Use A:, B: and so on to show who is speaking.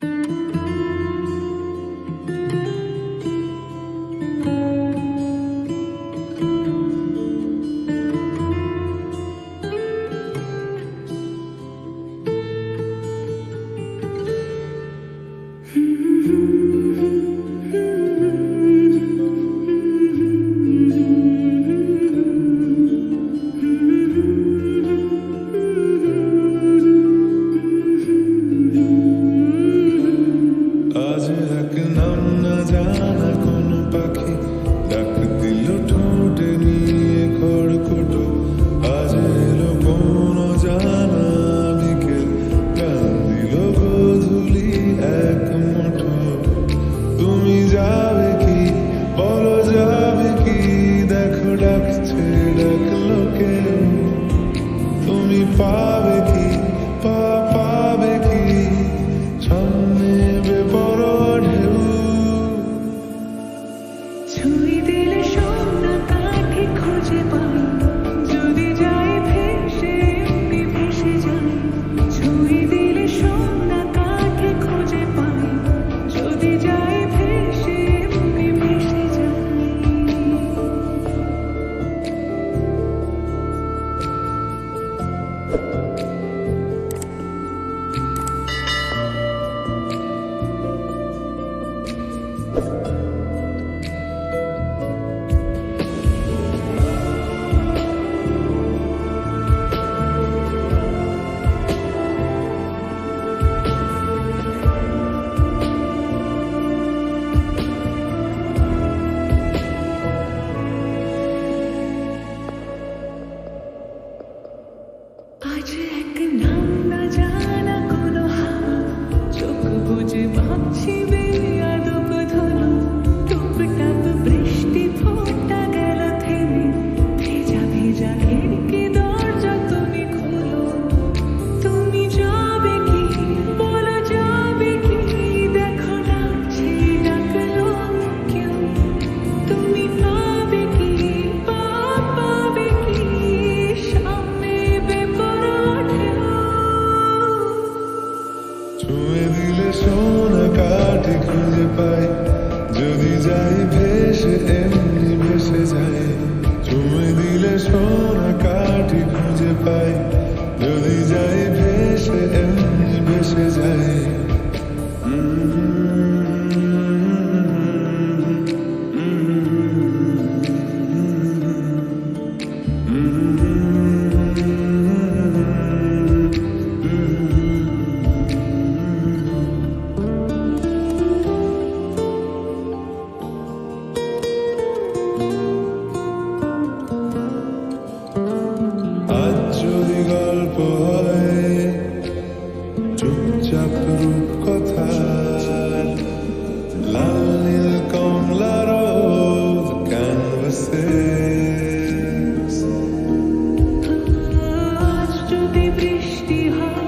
A: thank you down. Thank you. ভেসে এমনি ভেসে যায় তুমি
B: দিলে সোনা কাঠি খুঁজে পাই যদি যাই ভেসে এমনি ভেসে যায় গল্প হয়। চুপচাপ রূপ কথা লাল নীল কমলার ক্যানভাসে।
A: আজ যদি বৃষ্টি হয়